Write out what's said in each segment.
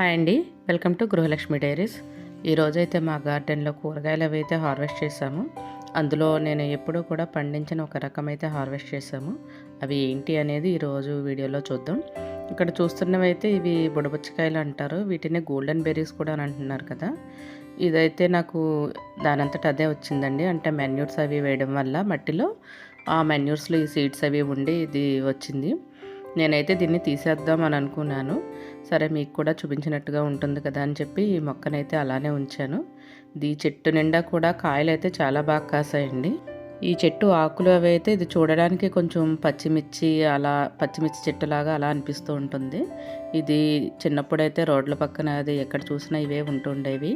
Hi అండి. Welcome to Grihalakshmi diaries. ఈరోజైతే మా గార్డెన్లో కూరగాయలు అవి అయితే హార్వెస్ట్ చేసాము అందులో నేను ఎప్పుడూ కూడా పండించిన ఒక రకం అయితే హార్వెస్ట్ చేసాము అవి ఏంటి అనేది ఈరోజు వీడియోలో చూద్దాం. ఇక్కడ చూస్తున్నవి అయితే ఇవి బుడబుచ్చకాయలు అంటారు. వీటిని గోల్డెన్ బెర్రీస్ కూడా అని అంటున్నారు కదా. ఇదైతే నాకు దానంతట అదే వచ్చిందండి. అంటే మెన్యూర్స్ అవి వేయడం వల్ల మట్టిలో ఆ మెన్యూర్స్లో ఈ సీడ్స్ అవి ఉండి ఇది వచ్చింది. నేనైతే దీన్ని తీసేద్దాం అని అనుకున్నాను. సరే మీకు కూడా చూపించినట్టుగా ఉంటుంది కదా అని చెప్పి ఈ మొక్కనైతే అలానే ఉంచాను. ఈ చెట్టు నిండా కూడా కాయలు అయితే చాలా బాగా కాసాయండి. ఈ చెట్టు ఆకులు అవి అయితే ఇది చూడడానికి కొంచెం పచ్చిమిర్చి అలా పచ్చిమిర్చి చెట్టులాగా అలా అనిపిస్తూ ఉంటుంది. ఇది చిన్నప్పుడైతే రోడ్ల పక్కన అది ఎక్కడ చూసినా ఇవే ఉంటుండేవి.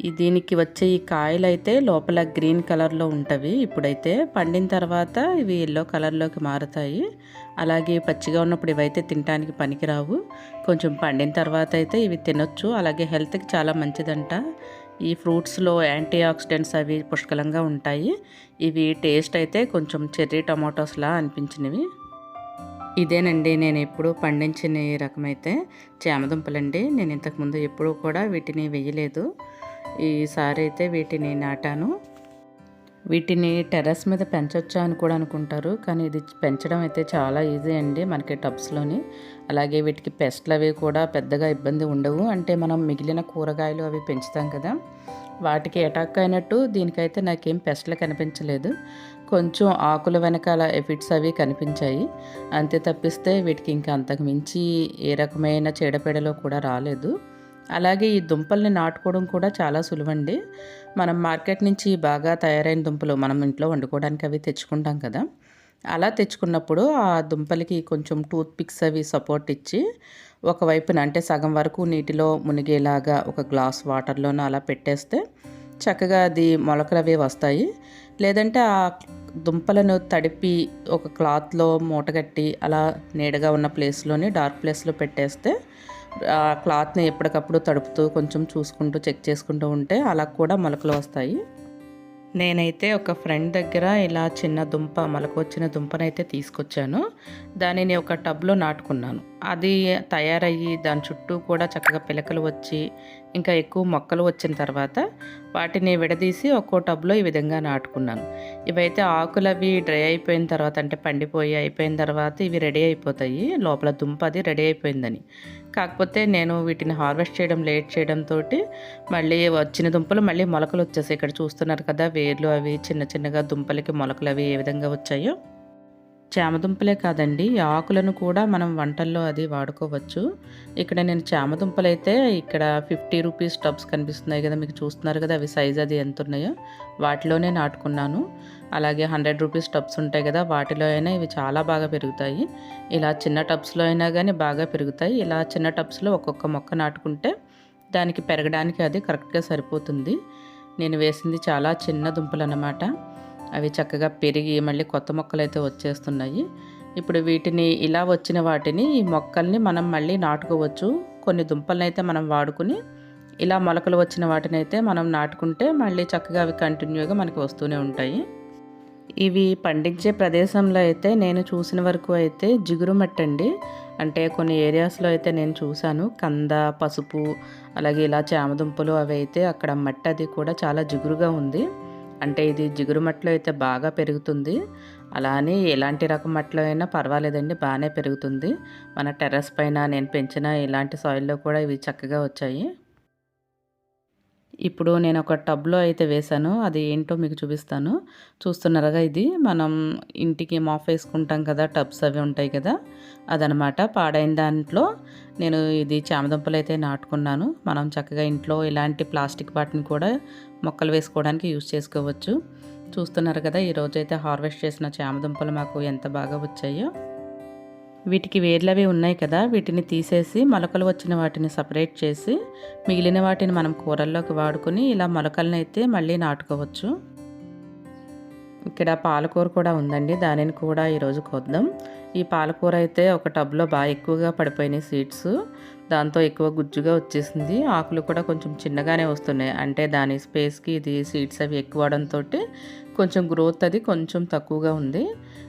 దీనికి వచ్చే ఈ కాయలు అయితే లోపల గ్రీన్ కలర్లో ఉంటవి. ఇప్పుడైతే పండిన తర్వాత ఇవి ఎల్లో కలర్లోకి మారుతాయి. అలాగే పచ్చిగా ఉన్నప్పుడు ఇవైతే తినడానికి పనికిరావు. కొంచెం పండిన తర్వాత అయితే ఇవి తినొచ్చు. అలాగే హెల్త్కి చాలా మంచిదంట. ఈ ఫ్రూట్స్లో యాంటీ ఆక్సిడెంట్స్ అవి పుష్కలంగా ఉంటాయి. ఇవి టేస్ట్ అయితే కొంచెం చెర్రీ టమాటోస్లా అనిపించినవి. ఇదేనండి నేను ఎప్పుడూ పండించిన రకమైతే చామదుంపలండి నేను ఇంతకుముందు ఎప్పుడూ కూడా వీటిని వేయలేదు. ఈసారి అయితే వీటిని నాటాను. వీటిని టెర్రస్ మీద పెంచొచ్చా అని కూడా అనుకుంటారు. కానీ ఇది పెంచడం అయితే చాలా ఈజీ అండి మనకి టబ్స్లోని. అలాగే వీటికి పెస్ట్లు అవి కూడా పెద్దగా ఇబ్బంది ఉండవు. అంటే మనం మిగిలిన కూరగాయలు అవి పెంచుతాం కదా. వాటికి అటాక్ అయినట్టు దీనికైతే నాకేం పెస్ట్లు కనిపించలేదు. కొంచెం ఆకుల వెనకాల ఎఫిట్స్ అవి కనిపించాయి. అంతే తప్పిస్తే వీటికి ఇంకా అంతకు మించి ఏ రకమైన చీడపీడలో కూడా రాలేదు. అలాగే ఈ దుంపల్ని నాటుకోవడం కూడా చాలా సులువండి. మనం మార్కెట్ నుంచి బాగా తయారైన దుంపలు మనం ఇంట్లో వండుకోవడానికి అవి తెచ్చుకుంటాం కదా. అలా తెచ్చుకున్నప్పుడు ఆ దుంపలకి కొంచెం టూత్ పిక్స్ అవి సపోర్ట్ ఇచ్చి ఒకవైపున అంటే సగం వరకు నీటిలో మునిగేలాగా ఒక గ్లాస్ వాటర్లోనూ అలా పెట్టేస్తే చక్కగా అది మొలకలు అవి వస్తాయి. లేదంటే ఆ దుంపలను తడిపి ఒక క్లాత్లో మూటగట్టి అలా నీడగా ఉన్న ప్లేస్లోని డార్క్ ప్లేస్లో పెట్టేస్తే ఆ క్లాత్ని ఎప్పటికప్పుడు తడుపుతూ కొంచెం చూసుకుంటూ చెక్ చేసుకుంటూ ఉంటే అలా కూడా మొలకలు వస్తాయి. నేనైతే ఒక ఫ్రెండ్ దగ్గర ఇలా చిన్న దుంప మొలక వచ్చిన దుంపనైతే తీసుకొచ్చాను. దానిని ఒక టబ్లో నాటుకున్నాను. అది తయారయ్యి దాని చుట్టూ కూడా చక్కగా పిలకలు వచ్చి ఇంకా ఎక్కువ మొక్కలు వచ్చిన తర్వాత వాటిని విడదీసి ఒక్కో టబ్లో ఈ విధంగా నాటుకున్నాను ఇవైతే ఆకులు అవి డ్రై అయిపోయిన తర్వాత అంటే పండిపోయి అయిపోయిన తర్వాత ఇవి రెడీ అయిపోతాయి. లోపల దుంప అది రెడీ అయిపోయిందని. కాకపోతే నేను వీటిని హార్వెస్ట్ చేయడం లేట్ చేయడంతో మళ్ళీ వచ్చిన దుంపలు మళ్ళీ మొలకలు వచ్చేసాయి. ఇక్కడ చూస్తున్నారు కదా వేర్లు అవి చిన్న చిన్నగా దుంపలకి మొలకలు అవి ఏ విధంగా వచ్చాయో. చామదుంపలే కాదండి. ఆకులను కూడా మనం వంటల్లో అది వాడుకోవచ్చు. ఇక్కడ నేను చామదుంపలు అయితే ఇక్కడ ఫిఫ్టీ రూపీస్ టబ్స్ కనిపిస్తున్నాయి కదా మీకు చూస్తున్నారు కదా అవి సైజ్ అది ఎంత ఉన్నాయో వాటిలోనే నాటుకున్నాను. అలాగే హండ్రెడ్ రూపీస్ టబ్స్ ఉంటాయి కదా వాటిలో అయినా ఇవి చాలా బాగా పెరుగుతాయి. ఇలా చిన్న టబ్స్లో అయినా కానీ బాగా పెరుగుతాయి. ఇలా చిన్న టబ్స్లో ఒక్కొక్క మొక్క నాటుకుంటే దానికి పెరగడానికి అది కరెక్ట్గా సరిపోతుంది. నేను వేసింది చాలా చిన్న దుంపలు అన్నమాట అవి చక్కగా పెరిగి మళ్ళీ కొత్త మొక్కలు అయితే వచ్చేస్తున్నాయి. ఇప్పుడు వీటిని ఇలా వచ్చిన వాటిని ఈ మొక్కల్ని మనం మళ్ళీ నాటుకోవచ్చు. కొన్ని దుంపలను అయితే మనం వాడుకుని ఇలా మొలకలు వచ్చిన వాటిని అయితే మనం నాటుకుంటే మళ్ళీ చక్కగా అవి కంటిన్యూగా మనకి వస్తూనే ఉంటాయి. ఇవి పండించే ప్రదేశంలో అయితే నేను చూసిన వరకు అయితే జిగురు మట్టండి అంటే కొన్ని ఏరియాస్లో అయితే నేను చూశాను. కంద పసుపు అలాగే ఇలా చామదుంపలు అవి అయితే అక్కడ మట్టి అది కూడా చాలా జిగురుగా ఉంది. అంటే ఇది జిగురు మట్లో అయితే బాగా పెరుగుతుంది. అలా అని ఎలాంటి రకం మట్లో అయినా పర్వాలేదండి బాగానే పెరుగుతుంది. మన టెర్రస్ పైన నేను పెంచిన ఇలాంటి సాయిల్లో కూడా ఇవి చక్కగా వచ్చాయి. ఇప్పుడు నేను ఒక టబ్లో అయితే వేశాను. అది ఏంటో మీకు చూపిస్తాను. చూస్తున్నారుగా ఇది. మనం ఇంటికి మాఫ్ వేసుకుంటాం కదా టబ్స్ అవి ఉంటాయి కదా అదనమాట. పాడైన దాంట్లో నేను ఇది చామదుంపలు అయితే నాటుకున్నాను. మనం చక్కగా ఇంట్లో ఇలాంటి ప్లాస్టిక్ వాటిని కూడా మొక్కలు వేసుకోవడానికి యూజ్ చేసుకోవచ్చు. చూస్తున్నారు కదా ఈరోజు అయితే హార్వెస్ట్ చేసిన చామదుంపలు మాకు ఎంత బాగా వచ్చాయో. వీటికి వేర్లవి ఉన్నాయి కదా వీటిని తీసేసి మొలకలు వచ్చిన వాటిని సపరేట్ చేసి మిగిలిన వాటిని మనం కూరల్లోకి వాడుకొని ఇలా మొలకలను అయితే మళ్ళీ నాటుకోవచ్చు. ఇక్కడ పాలకూర కూడా ఉందండి దానిని కూడా ఈరోజు కొద్దాం. ఈ పాలకూర అయితే ఒక టబ్లో బాగా ఎక్కువగా పడిపోయినాయి సీడ్స్ దాంతో ఎక్కువ గుజ్జుగా వచ్చేసింది. ఆకులు కూడా కొంచెం చిన్నగానే వస్తున్నాయి అంటే దాని స్పేస్కి ఇది సీడ్స్ అవి ఎక్కువ అవడంతో కొంచెం గ్రోత్ అది కొంచెం తక్కువగా ఉంది.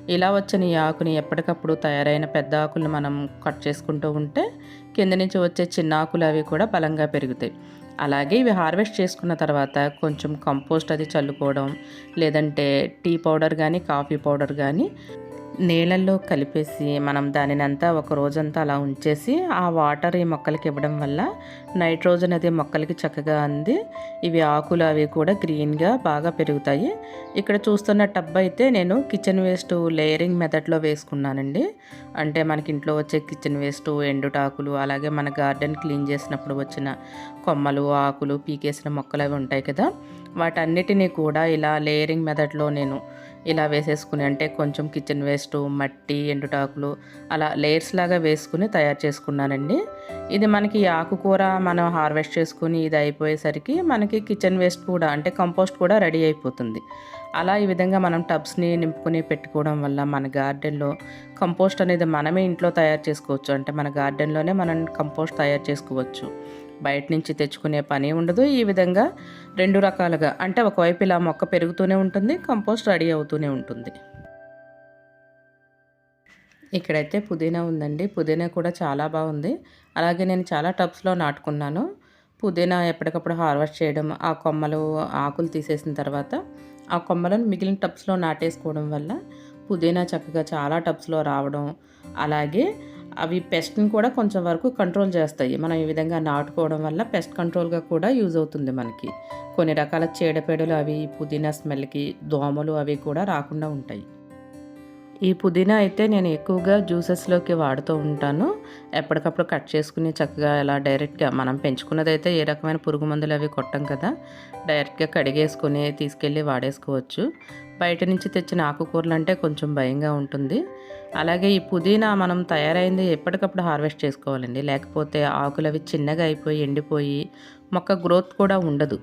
ఇలా వచ్చిన ఈ ఆకుని ఎప్పటికప్పుడు తయారైన పెద్ద ఆకుల్ని మనం కట్ చేసుకుంటూ ఉంటే కింద నుంచి వచ్చే చిన్న ఆకులు అవి కూడా బలంగా పెరుగుతాయి. అలాగే ఇవి హార్వెస్ట్ చేసుకున్న తర్వాత కొంచెం కంపోస్ట్ అది చల్లుకోవడం లేదంటే టీ పౌడర్ కానీ కాఫీ పౌడర్ కానీ నీళ్ళల్లో కలిపేసి మనం దానిని అంతా ఒక రోజంతా అలా ఉంచేసి ఆ వాటర్ ఈ మొక్కలకి ఇవ్వడం వల్ల నైట్రోజన్ అది మొక్కలకి చక్కగా అంది. ఇవి ఆకులు అవి కూడా గ్రీన్గా బాగా పెరుగుతాయి. ఇక్కడ చూస్తున్న టబ్ అయితే నేను కిచెన్ వేస్ట్ లేయరింగ్ మెథడ్లో వేసుకున్నానండి. అంటే మనకి ఇంట్లో వచ్చే కిచెన్ వేస్ట్ ఎండుటాకులు అలాగే మన గార్డెన్ క్లీన్ చేసినప్పుడు వచ్చిన కొమ్మలు ఆకులు పీకేసిన మొక్కలు అవి ఉంటాయి కదా. వాటన్నిటినీ కూడా ఇలా లేయరింగ్ మెథడ్లో నేను ఇలా వేసేసుకుని అంటే కొంచెం కిచెన్ వేస్ట్ మట్టి ఎండుటాకులు అలా లేయర్స్ లాగా వేసుకుని తయారు చేసుకున్నానండి. ఇది మనకి ఆకుకూర మనం హార్వెస్ట్ చేసుకుని ఇది అయిపోయేసరికి మనకి కిచెన్ వేస్ట్ కూడా అంటే కంపోస్ట్ కూడా రెడీ అయిపోతుంది. అలా ఈ విధంగా మనం టబ్స్ని నింపుకొని పెట్టుకోవడం వల్ల మన గార్డెన్లో కంపోస్ట్ అనేది మనమే ఇంట్లో తయారు చేసుకోవచ్చు. అంటే మన గార్డెన్లోనే మనం కంపోస్ట్ తయారు చేసుకోవచ్చు. బయట నుంచి తెచ్చుకునే పని ఉండదు. ఈ విధంగా రెండు రకాలుగా అంటే ఒకవైపు ఇలా మొక్క పెరుగుతూనే ఉంటుంది కంపోస్ట్ రెడీ అవుతూనే ఉంటుంది. ఇక్కడైతే పుదీనా ఉందండి. పుదీనా కూడా చాలా బాగుంది. అలాగే నేను చాలా టబ్స్లో నాటుకున్నాను. పుదీనా ఎప్పటికప్పుడు హార్వెస్ట్ చేయడం ఆ కొమ్మలు ఆకులు తీసేసిన తర్వాత ఆ కొమ్మలను మిగిలిన టబ్స్లో నాటేసుకోవడం వల్ల పుదీనా చక్కగా చాలా టబ్స్లో రావడం అలాగే అవి పెస్ట్ని కూడా కొంచెం వరకు కంట్రోల్ చేస్తాయి. మనం ఈ విధంగా నాటుకోవడం వల్ల పెస్ట్ కంట్రోల్గా కూడా యూజ్ అవుతుంది మనకి. కొన్ని రకాల చీడపేడలు అవి పుదీనా స్మెల్కి దోమలు అవి కూడా రాకుండా ఉంటాయి. ఈ పుదీనా అయితే నేను ఎక్కువగా జ్యూసెస్లోకి వాడుతూ ఉంటాను. ఎప్పటికప్పుడు కట్ చేసుకుని చక్కగా ఇలా డైరెక్ట్గా మనం పెంచుకున్నది అయితే ఏ రకమైన పురుగు మందులు అవి కొట్టం కదా డైరెక్ట్గా కడిగేసుకుని తీసుకెళ్ళి వాడేసుకోవచ్చు. బయట నుంచి తెచ్చిన ఆకుకూరలు అంటే కొంచెం భయంగా ఉంటుంది. అలాగే ఈ పుదీనా మనం తయారైంది ఎప్పటికప్పుడు హార్వెస్ట్ చేసుకోవాలండి. లేకపోతే ఆకులు అవి చిన్నగా అయిపోయి ఎండిపోయి మొక్క గ్రోత్ కూడా ఉండదు.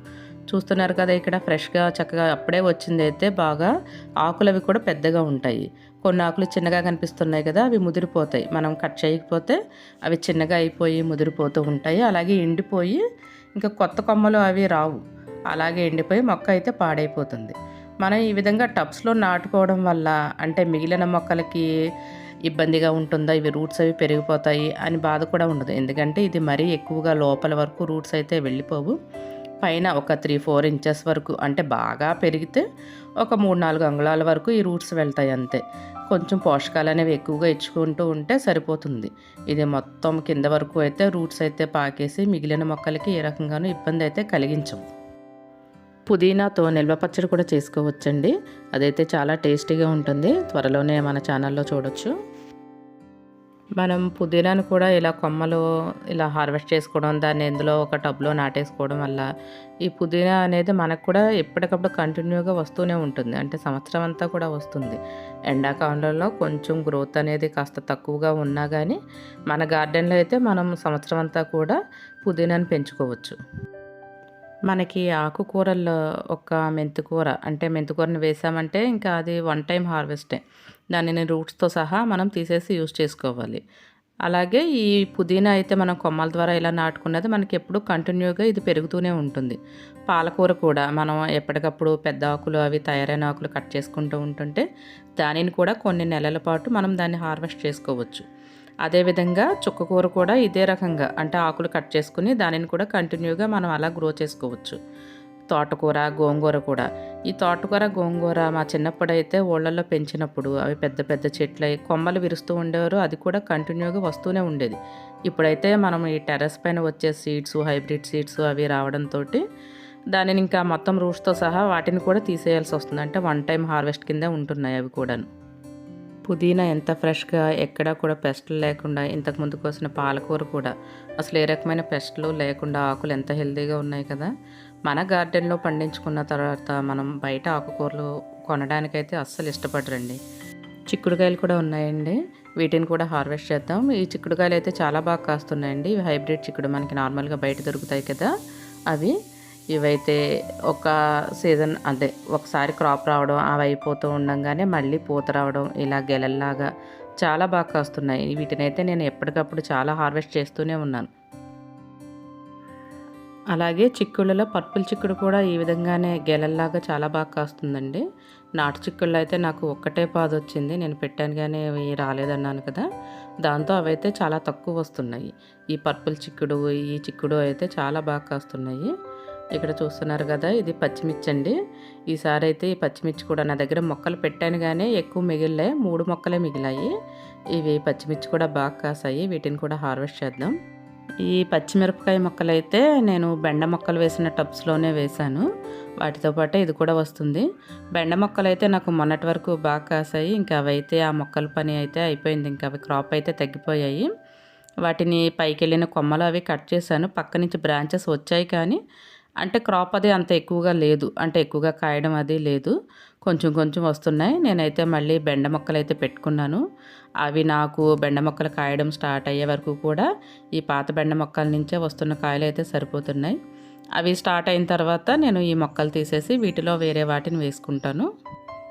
చూస్తున్నారు కదా ఇక్కడ ఫ్రెష్గా చక్కగా అప్పుడే వచ్చింది అయితే బాగా ఆకులు అవి కూడా పెద్దగా ఉంటాయి. కొన్ని ఆకులు చిన్నగా కనిపిస్తున్నాయి కదా అవి ముదిరిపోతాయి. మనం కట్ చేయకపోతే అవి చిన్నగా అయిపోయి ముదిరిపోతూ ఉంటాయి. అలాగే ఎండిపోయి ఇంకా కొత్త కొమ్మలు అవి రావు. అలాగే ఎండిపోయి మొక్క అయితే పాడైపోతుంది. మనం ఈ విధంగా టబ్స్లో నాటుకోవడం వల్ల అంటే మిగిలిన మొక్కలకి ఇబ్బందిగా ఉంటుందా? ఇవి రూట్స్ అవి పెరిగిపోతాయి అని బాధ కూడా ఉండదు. ఎందుకంటే ఇది మరీ ఎక్కువగా లోపల వరకు రూట్స్ అయితే వెళ్ళిపోవు. పైన ఒక త్రీ ఫోర్ ఇంచెస్ వరకు అంటే బాగా పెరిగితే ఒక మూడు నాలుగు అంగుళాల వరకు ఈ రూట్స్ వెళ్తాయి అంతే. కొంచెం పోషకాలు అనేవి ఎక్కువగా ఇచ్చుకుంటూ ఉంటే సరిపోతుంది. ఇది మొత్తం కింద వరకు అయితే రూట్స్ అయితే పాకేసి మిగిలిన మొక్కలకి ఏ రకంగానూ ఇబ్బంది అయితే కలిగించవు. పుదీనాతో నిల్వ పచ్చడి కూడా చేసుకోవచ్చండి. అదైతే చాలా టేస్టీగా ఉంటుంది. త్వరలోనే మన ఛానల్లో చూడొచ్చు. మనం పుదీనాను కూడా ఇలా కొమ్మలు ఇలా హార్వెస్ట్ చేసుకోవడం దాన్ని ఇందులో ఒక టబ్లో నాటేసుకోవడం వల్ల ఈ పుదీనా అనేది మనకు కూడా ఎప్పటికప్పుడు కంటిన్యూగా వస్తూనే ఉంటుంది. అంటే సంవత్సరం అంతా కూడా వస్తుంది. ఎండాకాలంలో కొంచెం గ్రోత్ అనేది కాస్త తక్కువగా ఉన్నా కానీ మన గార్డెన్లో అయితే మనం సంవత్సరం అంతా కూడా పుదీనాను పెంచుకోవచ్చు. మనకి ఆకుకూరల్లో ఒక మెంతికూర అంటే మెంతికూరని వేసామంటే ఇంకా అది వన్ టైం హార్వెస్టే దానిని రూట్స్తో సహా మనం తీసేసి యూజ్ చేసుకోవాలి. అలాగే ఈ పుదీనా అయితే మనం కొమ్మల ద్వారా ఇలా నాటుకున్నది మనకి ఎప్పుడు కంటిన్యూగా ఇది పెరుగుతూనే ఉంటుంది. పాలకూర కూడా మనం ఎప్పటికప్పుడు పెద్ద ఆకులు అవి తయారైన ఆకులు కట్ చేసుకుంటూ ఉంటుంటే దానిని కూడా కొన్ని నెలల పాటు మనం దాన్ని హార్వెస్ట్ చేసుకోవచ్చు. అదేవిధంగా చుక్కకూర కూడా ఇదే రకంగా అంటే ఆకులు కట్ చేసుకుని దానిని కూడా కంటిన్యూగా మనం అలా గ్రో చేసుకోవచ్చు. తోటకూర గోంగూర కూడా. ఈ తోటకూర గోంగూర మా చిన్నప్పుడు అయితే ఊళ్ళల్లో పెంచినప్పుడు అవి పెద్ద పెద్ద చెట్లు కొమ్మలు విరుస్తూ ఉండేవారు అది కూడా కంటిన్యూగా వస్తూనే ఉండేది. ఇప్పుడైతే మనం ఈ టెర్రస్ పైన వచ్చే సీడ్స్ హైబ్రిడ్ సీడ్స్ అవి రావడంతో దానిని ఇంకా మొత్తం రూట్స్తో సహా వాటిని కూడా తీసేయాల్సి వస్తుంది. అంటే వన్ టైం హార్వెస్ట్ కింద ఉంటున్నాయి అవి కూడాను. పుదీనా ఎంత ఫ్రెష్గా ఎక్కడా కూడా పెస్ట్లు లేకుండా ఇంతకుముందు కోసిన పాలకూర కూడా అసలు ఏ రకమైన పెస్ట్లు లేకుండా ఆకులు ఎంత హెల్తీగా ఉన్నాయి కదా. మన గార్డెన్లో పండించుకున్న తర్వాత మనం బయట ఆకుకూరలు కొనడానికైతే అస్సలు ఇష్టపడరండి. చిక్కుడుకాయలు కూడా ఉన్నాయండి. వీటిని కూడా హార్వెస్ట్ చేద్దాం. ఈ చిక్కుడుకాయలు అయితే చాలా బాగా కాస్తున్నాయండి. ఇవి హైబ్రిడ్ చిక్కుడు మనకి నార్మల్గా బయట దొరుకుతాయి కదా. అవి ఇవైతే ఒక సీజన్ అంటే ఒకసారి క్రాప్ రావడం అవి అయిపోతూ ఉండగానే మళ్ళీ పూత రావడం ఇలా గెలల్లాగా చాలా బాగా కాస్తున్నాయి. వీటినైతే నేను ఎప్పటికప్పుడు చాలా హార్వెస్ట్ చేస్తూనే ఉన్నాను. అలాగే చిక్కుళ్ళలో పర్పుల్ చిక్కుడు కూడా ఈ విధంగానే గెలల్లాగా చాలా బాగా కాస్తుందండి. నాటు చిక్కుళ్ళు అయితే నాకు ఒక్కటే పాదు వచ్చింది. నేను పెట్టాను కానీ అవి రాలేదన్నాను కదా. దాంతో అవైతే చాలా తక్కువ వస్తున్నాయి. ఈ పర్పుల్ చిక్కుడు ఈ చిక్కుడు అయితే చాలా బాగా కాస్తున్నాయి. ఇక్కడ చూస్తున్నారు కదా ఇది పచ్చిమిర్చి అండి ఈసారి అయితే ఈ పచ్చిమిర్చి కూడా నా దగ్గర మొక్కలు పెట్టాను కానీ ఎక్కువ మిగిలినాయి మూడు మొక్కలే మిగిలాయి. ఇవి పచ్చిమిర్చి కూడా బాగా కాసాయి వీటిని కూడా హార్వెస్ట్ చేద్దాం. ఈ పచ్చిమిరపకాయ మొక్కలు అయితే నేను బెండ మొక్కలు వేసిన టబ్స్లోనే వేశాను. వాటితో పాటే ఇది కూడా వస్తుంది. బెండ మొక్కలు అయితే నాకు మొన్నటి వరకు బాగా కాసాయి ఇంకా అవైతే ఆ మొక్కల పని అయితే అయిపోయింది ఇంకా అవి క్రాప్ అయితే తగ్గిపోయాయి. వాటిని పైకి వెళ్ళిన కొమ్మలు అవి కట్ చేశాను. పక్క నుంచి బ్రాంచెస్ వచ్చాయి కానీ అంటే క్రాప్ అది అంత ఎక్కువగా లేదు. అంటే ఎక్కువగా కాయడం అది లేదు. కొంచెం కొంచెం వస్తున్నాయి. నేనైతే మళ్ళీ బెండ మొక్కలు అయితే పెట్టుకున్నాను. అవి నాకు బెండ మొక్కలు కాయడం స్టార్ట్ అయ్యే వరకు కూడా ఈ పాత బెండ మొక్కల నుంచే వస్తున్న కాయలు అయితే సరిపోతున్నాయి. అవి స్టార్ట్ అయిన తర్వాత నేను ఈ మొక్కలు తీసేసి వీటిలో వేరే వాటిని వేసుకుంటాను.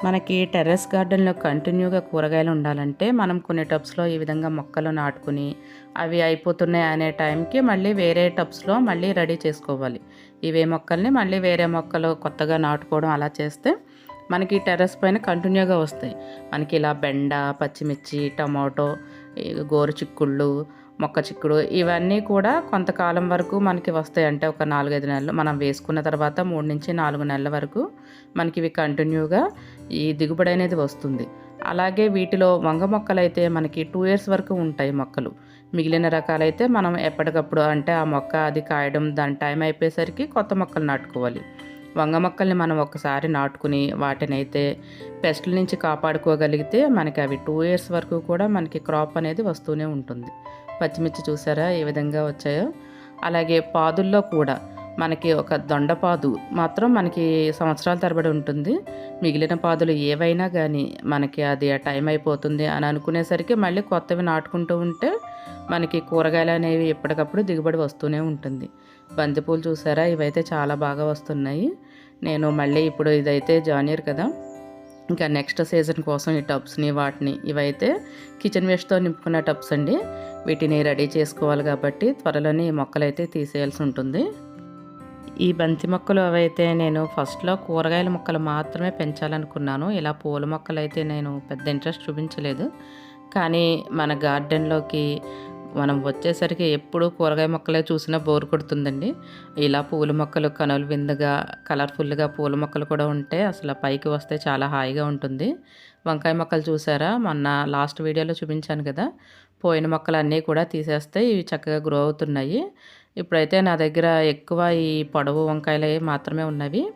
మనకి టెర్రస్ గార్డెన్లో కంటిన్యూగా కూరగాయలు ఉండాలంటే మనం కొన్ని టబ్స్లో ఈ విధంగా మొక్కలు నాటుకుని అవి అయిపోతున్నాయి అనే టైంకి మళ్ళీ వేరే టబ్స్లో మళ్ళీ రెడీ చేసుకోవాలి. ఇవే మొక్కల్ని మళ్ళీ వేరే మొక్కలు కొత్తగా నాటుకోవడం అలా చేస్తే మనకి టెర్రస్ పైన కంటిన్యూగా వస్తాయి. మనకి ఇలా బెండ పచ్చిమిర్చి టమాటో గోరు చిక్కుళ్ళు మొక్క చిక్కుడు ఇవన్నీ కూడా కొంతకాలం వరకు మనకి వస్తాయి. అంటే ఒక నాలుగైదు నెలలు మనం వేసుకున్న తర్వాత మూడు నుంచి నాలుగు నెలల వరకు మనకి ఇవి కంటిన్యూగా ఈ దిగుబడి అనేది వస్తుంది. అలాగే వీటిలో వంగ మొక్కలు అయితే మనకి టూ ఇయర్స్ వరకు ఉంటాయి మొక్కలు. మిగిలిన రకాలైతే మనం ఎప్పటికప్పుడు అంటే ఆ మొక్క అది కాయడం దాని టైం అయిపోయేసరికి కొత్త మొక్కలు నాటుకోవాలి. వంగ మొక్కల్ని మనం ఒకసారి నాటుకుని వాటిని అయితే పెస్ట్ల నుంచి కాపాడుకోగలిగితే మనకి అవి టూ ఇయర్స్ వరకు కూడా మనకి క్రాప్ అనేది వస్తూనే ఉంటుంది. పచ్చిమిర్చి చూసారా ఏ విధంగా వచ్చాయో? అలాగే పాదుల్లో కూడా మనకి ఒక దొండపాదు మాత్రం మనకి సంవత్సరాల తరబడి ఉంటుంది. మిగిలిన పాదులు ఏవైనా కానీ మనకి అది ఆ టైం అయిపోతుంది అని అనుకునేసరికి మళ్ళీ కొత్తవి నాటుకుంటూ ఉంటే మనకి కూరగాయలు అనేవి ఎప్పటికప్పుడు దిగుబడి వస్తూనే ఉంటుంది. బంతిపూలు చూసారా? ఇవైతే చాలా బాగా వస్తున్నాయి. నేను మళ్ళీ ఇప్పుడు ఇదైతే జానియర్ కదా. ఇంకా నెక్స్ట్ సీజన్ కోసం ఈ టబ్స్ని వాటిని ఇవైతే కిచెన్ వేస్ట్తో నింపుకున్న టబ్స్ అండి. వీటిని రెడీ చేసుకోవాలి కాబట్టి త్వరలోనే ఈ మొక్కలు అయితే తీసేయాల్సి ఉంటుంది. ఈ బంతి మొక్కలు అవైతే నేను ఫస్ట్లో కూరగాయల మొక్కలు మాత్రమే పెంచాలనుకున్నాను. ఇలా పూల మొక్కలు అయితే నేను పెద్ద ఇంట్రెస్ట్ చూపించలేదు. కానీ మన గార్డెన్లోకి మనం వచ్చేసరికి ఎప్పుడు కూరగాయ మొక్కలే చూసినా బోర్ కొడుతుందండి. ఇలా పూల మొక్కలు కనులు విందుగా కలర్ఫుల్గా పూల మొక్కలు కూడా ఉంటే అసలు పైకి వస్తే చాలా హాయిగా ఉంటుంది. వంకాయ మొక్కలు చూసారా? మొన్న లాస్ట్ వీడియోలో చూపించాను కదా. పోయిన మొక్కలు అన్నీ కూడా తీసేస్తే ఇవి చక్కగా గ్రో అవుతున్నాయి. ఇప్పుడైతే నా దగ్గర ఎక్కువ ఈ పొడవు వంకాయలు మాత్రమే ఉన్నవి.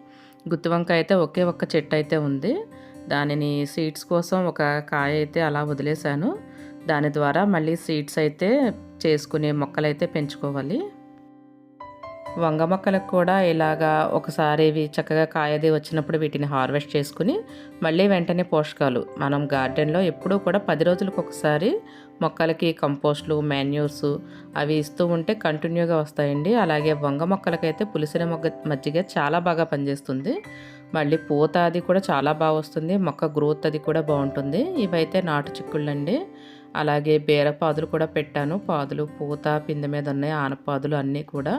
గుత్తి వంకాయ అయితే ఒకే ఒక్క చెట్టు అయితే ఉంది. దానిని సీడ్స్ కోసం ఒక కాయ అయితే అలా వదిలేశాను. దాని ద్వారా మళ్ళీ సీడ్స్ అయితే చేసుకునే మొక్కలు అయితే పెంచుకోవాలి. వంగ మొక్కలకు కూడా ఇలాగా ఒకసారి ఇవి చక్కగా కాయది వచ్చినప్పుడు వీటిని హార్వెస్ట్ చేసుకుని మళ్ళీ వెంటనే పోషకాలు. మనం గార్డెన్లో ఎప్పుడూ కూడా పది రోజులకు ఒకసారి మొక్కలకి కంపోస్ట్లు మాన్యూర్స్ అవి ఇస్తూ ఉంటే కంటిన్యూగా వస్తాయండి. అలాగే వంగ మొక్కలకైతే పులిసిన మొగ్గ మజ్జిగ చాలా బాగా పనిచేస్తుంది. మళ్ళీ పూత అది కూడా చాలా బాగా వస్తుంది. మొక్క గ్రోత్ అది కూడా బాగుంటుంది. ఇవైతే నాటు చిక్కుళ్ళండి. అలాగే బీరపాదులు కూడా పెట్టాను. పాదులు పూత పిందె మీద ఉన్నాయి ఆనపాదులు అన్నీ కూడా.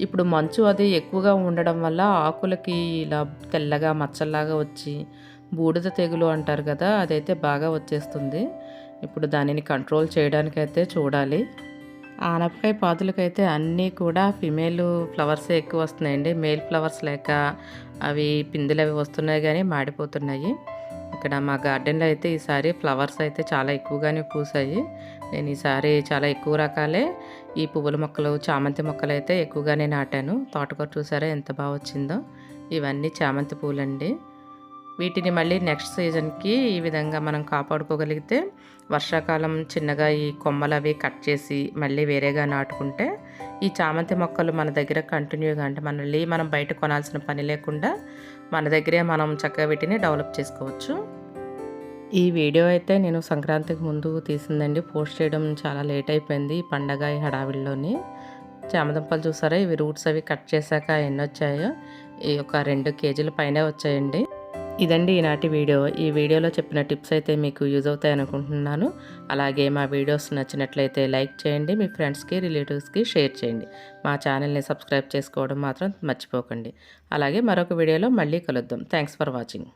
ఇప్పుడు మంచు అది ఎక్కువగా ఉండడం వల్ల ఆకులకి ఇలా తెల్లగా మచ్చల్లాగా వచ్చి బూడిద తెగులు అంటారు కదా అదైతే బాగా వచ్చేస్తుంది. ఇప్పుడు దానిని కంట్రోల్ చేయడానికైతే చూడాలి. ఆనపకాయ పాదులకైతే అన్నీ కూడా ఫిమేల్ ఫ్లవర్సే ఎక్కువ వస్తున్నాయండి. మేల్ ఫ్లవర్స్ లేక అవి పిందులు అవి వస్తున్నాయి కానీ మాడిపోతున్నాయి. ఇక్కడ మా గార్డెన్లో అయితే ఈసారి ఫ్లవర్స్ అయితే చాలా ఎక్కువగానే పూసాయి. నేను ఈసారి చాలా ఎక్కువ రకాలే ఈ పువ్వుల మొక్కలు చామంతి మొక్కలు అయితే ఎక్కువగానే నాటాను. తోటకూర చూసారా ఎంత బాగా వచ్చిందో? ఇవన్నీ చామంతి పూలండి. వీటిని మళ్ళీ నెక్స్ట్ సీజన్కి ఈ విధంగా మనం కాపాడుకోగలిగితే వర్షాకాలం చిన్నగా ఈ కొమ్మలు అవి కట్ చేసి మళ్ళీ వేరేగా నాటుకుంటే ఈ చామంతి మొక్కలు మన దగ్గర కంటిన్యూగా అంటే మనల్ని మనం బయట కొనాల్సిన పని లేకుండా మన దగ్గరే మనం చక్కగా వీటిని డెవలప్ చేసుకోవచ్చు. ఈ వీడియో అయితే నేను సంక్రాంతికి ముందు తీసిందండి. పోస్ట్ చేయడం చాలా లేట్ అయిపోయింది. ఈ పండగ ఈ హడావిడిలోని చామదుంపలు చూసారా? ఇవి రూట్స్ అవి కట్ చేశాక ఎన్ని వచ్చాయో? ఈ ఒక రెండు కేజీల పైనే వచ్చాయండి. ఇదండి ఈనాటి వీడియో. ఈ వీడియోలో చెప్పిన టిప్స్ అయితే మీకు యూజ్ అవుతాయి అనుకుంటున్నాను. అలాగే మా వీడియోస్ నచ్చినట్లయితే లైక్ చేయండి మీ ఫ్రెండ్స్కి రిలేటివ్స్కి షేర్ చేయండి. మా ఛానల్ని సబ్స్క్రైబ్ చేసుకోవడం మాత్రం మర్చిపోకండి. అలాగే మరొక వీడియోలో మళ్ళీ కలుద్దాం. Thanks for watching.